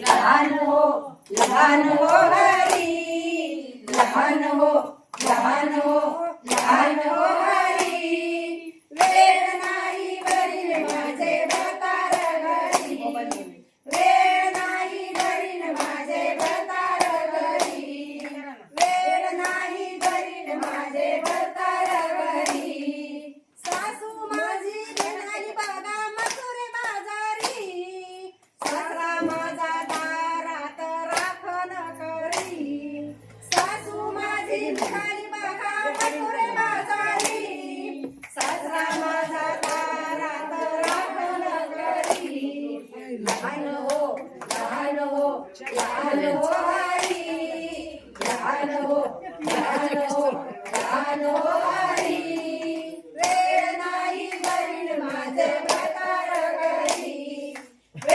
लहान हो लहान हो हरी लहान हो लहान हो लहान हो हरी. वेळ नाही बरीन माझे बतार घरी. वेळ नाही बरीन माझे बतार घरी. वेळ नाही बरीन माझे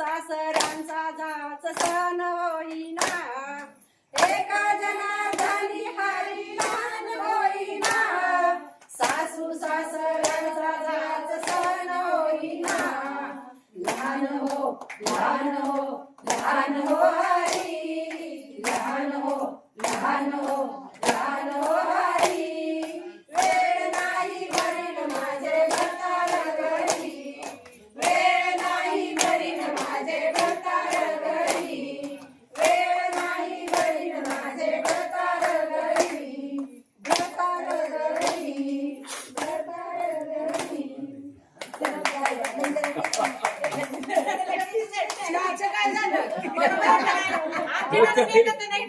सासरांचा जाच सण होईना. एका जनार्दनी हरी लहान होईना सासू सासऱ्यांचा जाच सण होईना. लहान हो लहान हो लहान हो हरी नाही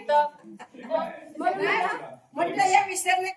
म्हटलं या विसरले